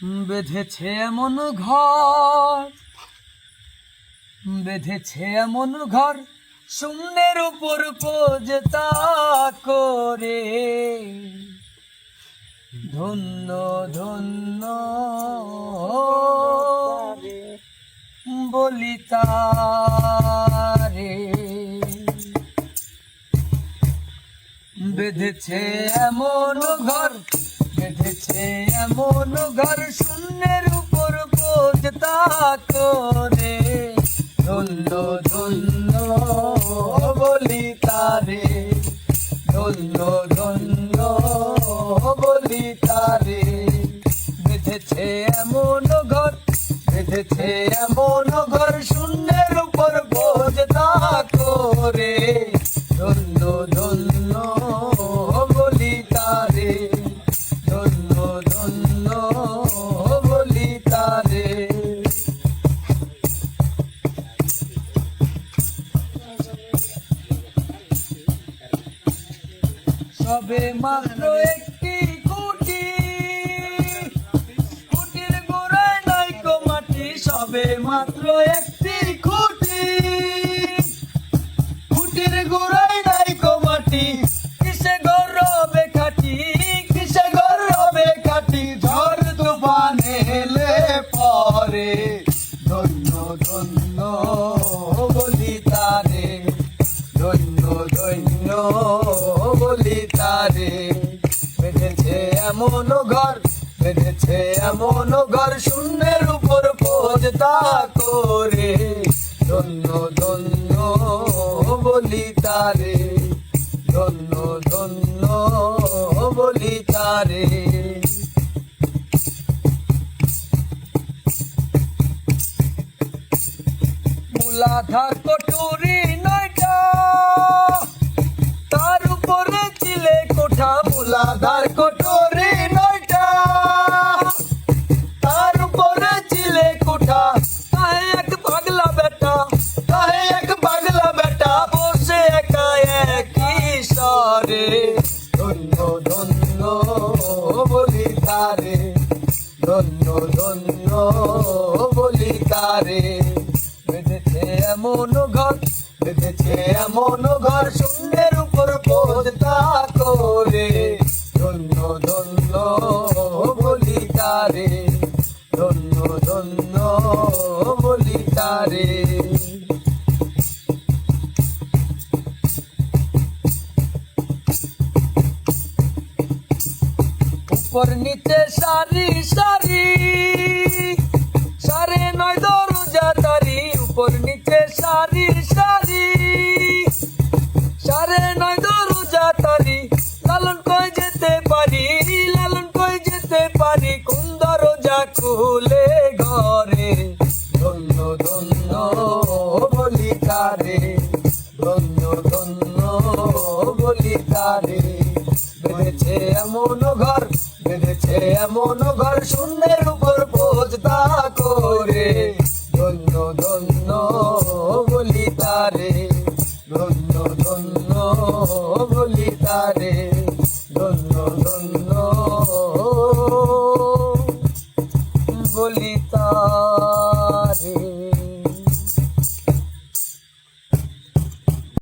বেঁধেছে এমন ঘর, বেঁধেছে এমন ঘর, শূন্যের উপর পোজতা করে। ধন্য ধন্য বলি তারে বেঁধেছে এমন ঘর বেঁধেছে এমন ঘর শূন্যের উপর পোজতা করে ধন্য ধন্য বলি তারে। ধন্য ধন্য বলি তারে। বেঁধেছে এমন ঘর, বেঁধেছে এমন ঘর শূন্যের উপর বোঝতা করে সবে মাত্র একটি কুটি কুটির গোড়ায় নাই মাটি, সবে মাত্র একটি খুঁটি। খুঁটির গোড়ায় নাই মাটি, কিসে গরবে খাটি, কিসে গরবে খাটি, ঝড় তুফান এলে পরে। ধন্য ধন্য এমন ঘর বেঁধেছে, এমন ঘর শূন্যের উপর পোজতা করে। ধন্য ধন্য বলি তারে, ধন্য ধন্য বলি তারে। কটুরি নয়টা তার উপরে চিলে কোঠা, তাহে বেটা, তাহে এক বেটা, বসে একা একই স্বরে। ধন্য ধন্য তারে ধন্য ধন্য বলি তারে বেঁধেছে এমন ঘর, বেঁধেছে এমন ঘর শূন্যের বলি তারে উপর নিচে সারি সারি সারে নয় দরজা তারি উপর নিচে সারি সারি। বলি কারে বেঁধেছে এমন ঘর, বেঁধেছে এমন ঘর, শূন্যের উপর বোঝদা করে। ধন্য ধন্য বলি তারে ধন্য ধন্য বলি তারে ধন্য ধন্য বলি তারে